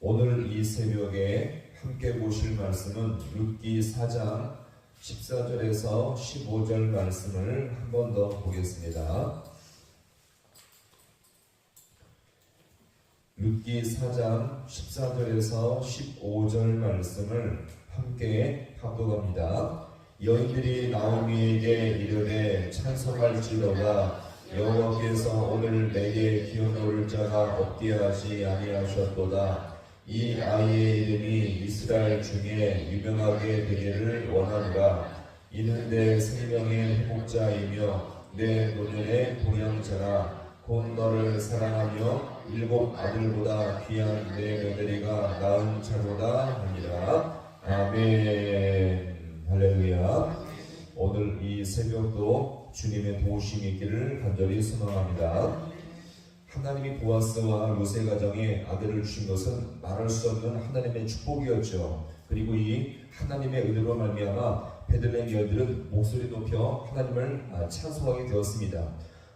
오늘 이 새벽에 함께 보실 말씀은 룻기 4장 14절에서 15절 말씀을 한 번 더 보겠습니다. 룻기 4장 14절에서 15절 말씀을 함께 합독합니다. 여인들이 나오미에게 이르되 찬송할지로다 여호와께서 오늘 내게 기어놓을 자가 없게 하지 아니하셨도다. 이 아이의 이름이 이스라엘 중에 유명하게 되기를 원하노라. 이는 내 생명의 회복자이며 내 노년의 동양자라. 곧 너를 사랑하며 일곱 아들보다 귀한 내 며느리가 낳은 자보다 하니라. 아멘. 할렐루야. 오늘 이 새벽도 주님의 도우심이 있기를 간절히 소망합니다. 하나님이 보아스와 루세 가정에 아들을 주신 것은 말할 수 없는 하나님의 축복이었죠. 그리고 이 하나님의 은혜로 말미암아 베들레헴 여인들은 목소리 높여 하나님을 아, 찬송하게 되었습니다.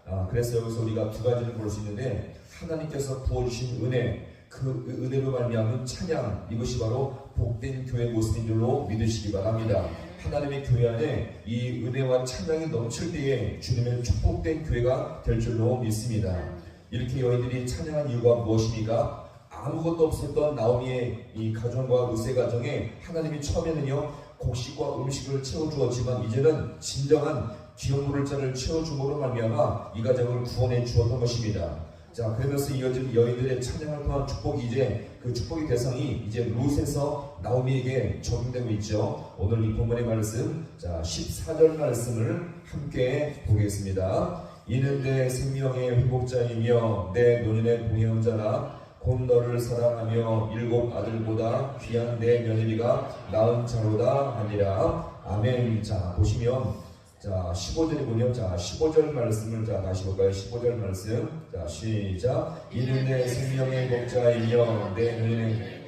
아, 그래서 여기서 우리가 두 가지를 볼 수 있는데 하나님께서 부어주신 은혜, 그 은혜로 말미암은 찬양 이것이 바로 복된 교회 모습인 줄로 믿으시기 바랍니다. 하나님의 교회 안에 이 은혜와 찬양이 넘칠 때에 주님의 축복된 교회가 될 줄로 믿습니다. 이렇게 여인들이 찬양한 이유가 무엇입니까? 아무것도 없었던 나오미의 이 가정과 루세 가정에 하나님이 처음에는요 곡식과 음식을 채워주었지만 이제는 진정한 기업물을 자를 채워줌으로 말미암아 이 가정을 구원해 주었던 것입니다. 자 그러면서 이어진 여인들의 찬양을 통한 축복이 이제 그 축복의 대상이 이제 룻에서 나오미에게 적용되고 있죠. 오늘 이 본문의 말씀 자 14절 말씀을 함께 보겠습니다. 이는 내 생명의 회복자이며 내 노년의 동행자라. 곧 너를 사랑하며 일곱 아들보다 귀한 내 며느리가 낳은 자로다 하니라. 아멘. 자 보시면 자 15절에 보면 자 15절 말씀을 자 다시 볼까요? 15절 말씀. 자 시작. 이는 내 생명의 회복자이며 내 노년의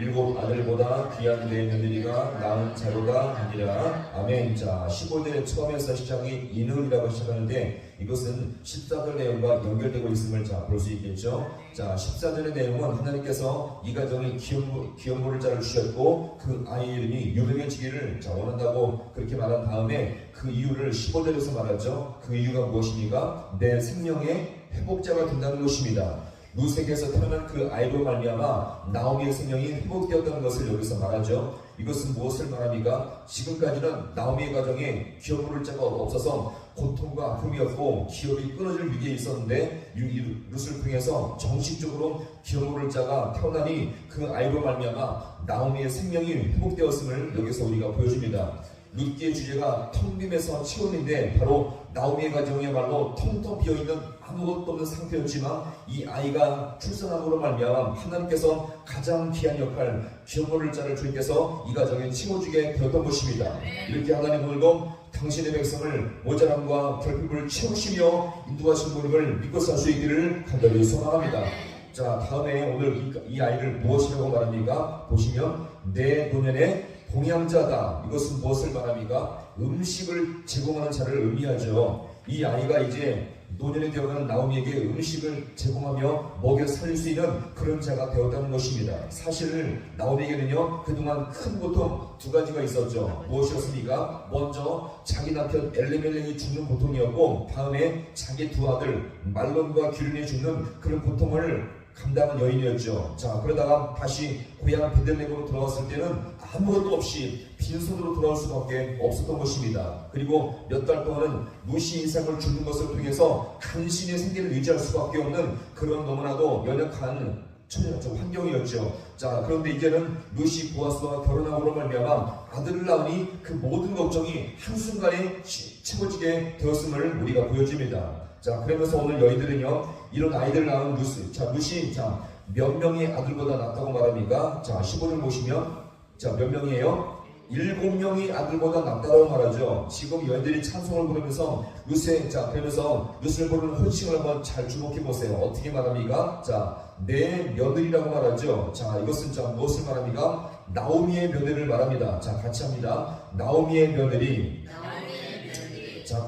일곱 아들보다 귀한 내 며느리가 낳은 자로다 하니라. 아멘. 자 15절의 처음에서 시작이 인을이라고 시작하는데 이것은 14절 내용과 연결되고 있음을 자볼 수 있겠죠? 자 14절의 내용은 하나님께서 이 가정에 기업물, 기업물을 자를 주셨고 그 아이 이름이 유명해지기를 자 원한다고 그렇게 말한 다음에 그 이유를 15절에서 말하죠. 그 이유가 무엇입니까? 내 생명의 회복자가 된다는 것입니다 루색에서 태어난 그 아이로 말미암아 나오미의 생명이 회복되었다는 것을 여기서 말하죠. 이것은 무엇을 말합니까? 지금까지는 나오미의 가정에 기업 물을 자가 없어서 고통과 아픔이었고 기업이 끊어질 위기에 있었는데 이 룻을 통해서 정식적으로 기업 물을 자가 태어나니 그 아이로 말미암아 나오미의 생명이 회복되었음을 여기서 우리가 보여줍니다. 룻기의 주제가 텅 빔에서 채움인데 바로 나오미의 가정이야말로 텅텅 비어있는 아무것도 없는 상태였지만 이 아이가 출산함으로 말미암아 하나님께서 가장 귀한 역할 기업물을 자를 주님께서 이 가정에 채워주게 되었던 것입니다. 이렇게 하나님 오늘도 당신의 백성을 모자람과 결핍을 채우시며 인도하신 분임을 믿고 살 수 있기를 간절히 소망합니다. 자 다음에 오늘 이, 이 아이를 무엇이라고 말합니까? 보시면 내 노년의 동양자다. 이것은 무엇을 말합니까? 음식을 제공하는 자를 의미하죠. 이 아이가 이제 노년이 되어가는 나오미에게 음식을 제공하며 먹여 살릴 수 있는 그런 자가 되었다는 것입니다. 사실 나오미에게는요 그동안 큰 고통 두 가지가 있었죠. 무엇이었습니까? 먼저 자기 남편 엘레멜렉이 죽는 고통이었고 다음에 자기 두 아들 말론과 기륜이 죽는 그런 고통을 감당한 여인이었죠. 자, 그러다가 다시 고향 베들레헴으로 돌아왔을 때는 아무것도 없이 빈손으로 돌아올 수밖에 없었던 것입니다. 그리고 몇 달 동안은 무시 이상을 주는 것을 통해서 간신히 생계를 유지할 수밖에 없는 그런 너무나도 연약한 처녀적 환경이었죠. 자, 그런데 이제는 루시 보아스와 결혼함으로 말미암아 아들을 낳으니 그 모든 걱정이 한순간에 치- 채워지게 되었음을 우리가 보여줍니다. 자, 그러면서 오늘 여인들은요, 이런 아이들을 낳은 루시, 자, 루시, 자, 몇 명의 아들보다 낫다고 말합니까? 자, 15절 보시면, 자, 몇 명이에요? 일곱 명이 아들보다 낫다고 말하죠. 지금 여인들이 찬송을 부르면서 루세, 자, 그러면서 루스를 부르는 호칭을 한번 잘 주목해 보세요. 어떻게 말합니까? 자, 내 며느리라고 말하죠. 자, 이것은 자, 무엇을 말합니까? 나오미의 며느리를 말합니다. 자, 같이 합니다. 나오미의 며느리.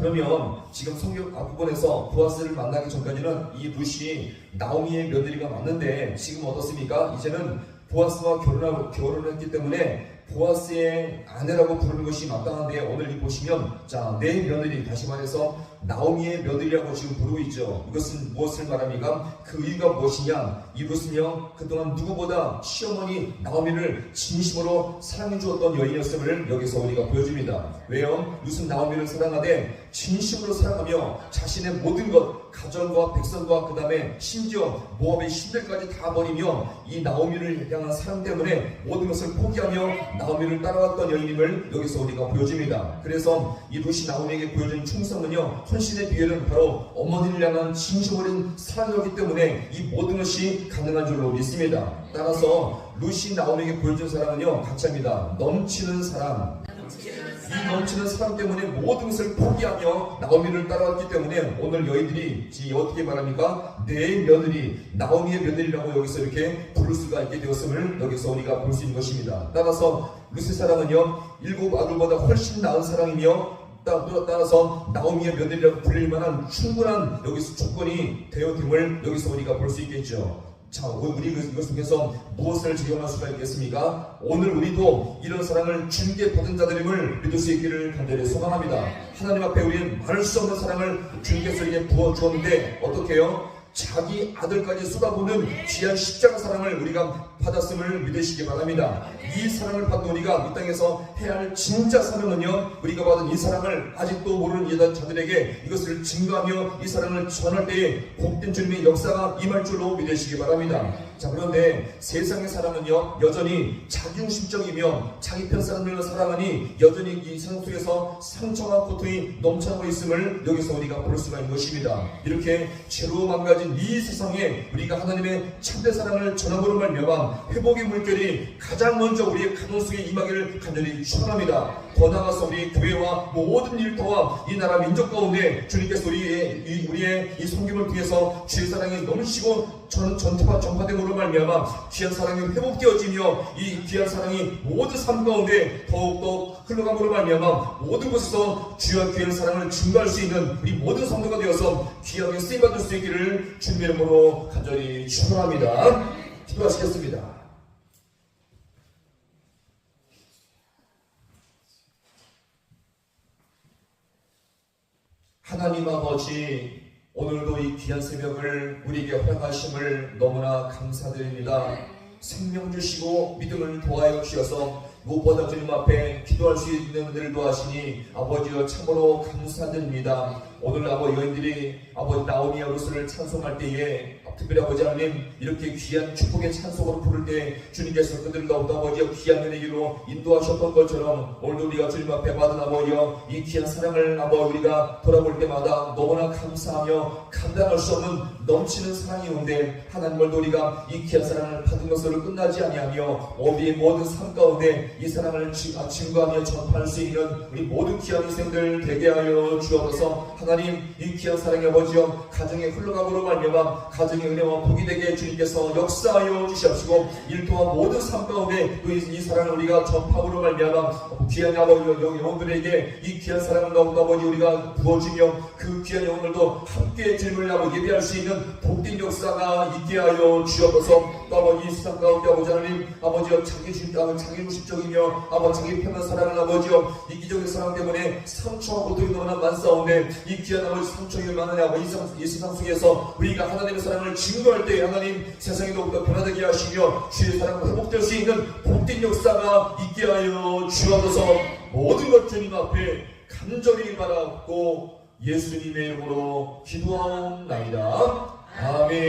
자, 그러면 지금 성경 앞부분에서 보아스를 만나기 전까지는 이 룻이 나오미의 며느리가 맞는데 지금 어떻습니까? 이제는 보아스와 결혼하고 결혼을 했기 때문에 보아스의 아내라고 부르는 것이 마땅한데 오늘 이 보시면 자내 며느리 다시 말해서 나오미의 며느리라고 지금 부르고 있죠. 이것은 무엇을 말합니까? 그 의미가 무엇이냐? 이 룻은요 그동안 누구보다 시어머니 나오미를 진심으로 사랑해 주었던 여인이었음을 여기서 우리가 보여줍니다. 왜요? 룻은 나오미를 사랑하되 진심으로 사랑하며 자신의 모든 것 가정과 백성과 그 다음에 심지어 모압의 신들까지 다 버리며 이 나오미를 향한 사랑 때문에 모든 것을 포기하며 나오미를 따라왔던 여인임을 여기서 우리가 보여줍니다. 그래서 이 룻이 나오미에게 보여준 충성은요 헌신의 비결은 바로 어머니를 향한 진심 어린 사랑이었기 때문에 이 모든 것이 가능한 줄로 믿습니다. 따라서 룻이 나오미에게 보여준 사랑은요 합니다. 넘치는 사랑, 이 넘치는 사랑 때문에 모든 것을 포기하며 나오미를 따라왔기 때문에 오늘 너희들이 지 어떻게 말합니까? 내 며느리, 나오미의 며느리라고 여기서 이렇게 부를 수가 있게 되었음을 여기서 우리가 볼 수 있는 것입니다. 따라서 루스의 사랑은요 일곱 아들보다 훨씬 나은 사랑이며 따라서 나오미의 며느리라고 불릴 만한 충분한 여기서 조건이 되어됨을 여기서 우리가 볼 수 있겠죠. 자, 우리 그- 이것 속에서 무엇을 적용할 수가 있겠습니까? 오늘 우리도 이런 사랑을 주님께 받은 자들임을 믿을 수 있기를 간절히 소망합니다. 하나님 앞에 우리는 말할 수 없는 사랑을 주님께서 이게 부어 주었는데 어떻게 해요? 자기 아들까지 쏟아부는 귀한 십자가 사랑을 우리가 받았음을 믿으시기 바랍니다. 이 사랑을 받는 우리가 이 땅에서 해야 할 진짜 사랑은요, 우리가 받은 이 사랑을 아직도 모르는 자들에게 이것을 증거하며 이 사랑을 전할 때에 복된 주님의 역사가 임할 줄로 믿으시기 바랍니다. 자, 그런데 세상의 사랑은요, 여전히 자기중심적이며 자기 편 사람들을 사랑하니 여전히 이 세상 속에서 상처와 고통이 넘쳐나고 있음을 여기서 우리가 볼 수가 있는 것입니다. 이렇게 죄로 망가진 이 세상에 우리가 하나님의 참된 사랑을 전함으로 말미암아 회복의 물결이 가장 먼저 우리의 가문 속에 임하기를 간절히 축원합니다. 더 나아가서 우리 교회와 모든 일터와 이 나라 민족 가운데 주님께서 우리의 이, 우리의 이 섬김을 통해서 주의 사랑이 넘치고 전, 전파, 전파됨으로 말미암아 귀한 사랑이 회복되어지며 이 귀한 사랑이 모든 삶 가운데 더욱더 흘러감으로 말미암아 모든 곳에서 주의 귀한 사랑을 증거할 수 있는 우리 모든 성도가 되어서 귀하게 쓰임받을 수 있기를 주님의 이름으로 간절히 축원합니다. 기도하시겠습니다. 하나님 아버지 귀한 새벽을 우리에게 허락하심을 너무나 감사드립니다. 생명 주시고 믿음을 도하여 주셔서 무엇보다 주님 앞에 기도할 수 있는 은혜를 도하시니 아버지여 참으로 감사드립니다. 오늘 아버지 여인들이 아버지 나오미와 루스를 찬송할 때에 특별히 아버지 하나님 이렇게 귀한 축복의 찬송으로 부를 때 주님께서 그들 가운데 아버지여 귀한 은혜기로 인도하셨던 것처럼 오늘도 우리가 주님 앞에 받은 아버지여 이 귀한 사랑을 아버지 우리가 돌아볼 때마다 너무나 감사하며 감당할 수 없는 넘치는 사랑이 온데 하나님 오늘도 우리가 이 귀한 사랑을 받은 것으로 끝나지 아니하며 우리의 모든 삶 가운데 이 사랑을 지- 아, 증거하며 전파할 수 있는 우리 모든 귀한 인생들 되게 하여 주옵소서. 하나님 이 귀한 사랑의 아버지여 가정에 흘러가므로 말미암아 가정 의 은혜와 복이 되게 주님께서 역사하여 주시옵시고 일터와 모든 삶 가운데 또 이, 이 사랑을 우리가 전파함으로 말미암아 귀한 아버지 영- 영혼들에게 이 귀한 사랑을 너무 아버지 우리가 부어주며 그 귀한 영혼들도 함께 질문을 하고 예배할 수 있는 복된 역사가 있게 하여 주옵소서. 또 아버지 이 세상 가운데 아버지 하나님 아버지여 자기 주 자기 무식적이며 아버지 자기 편한 사랑을 아버지여 이기적인 사랑 때문에 상처와 고통이 너무나 많사오는데 이 귀한 아버지 상처가 많으냐 이, 상, 이 세상 속에서 우리가 하나님의 사랑을 증거할 때 하나님 세상이 더욱더 변화되게 하시며 주의 사랑과 회복될 수 있는 복된 역사가 있게 하여 주옵소서. 모든 것 주님 앞에 간절히 바라고 예수님의 이름으로 기도하옵나이다. 아멘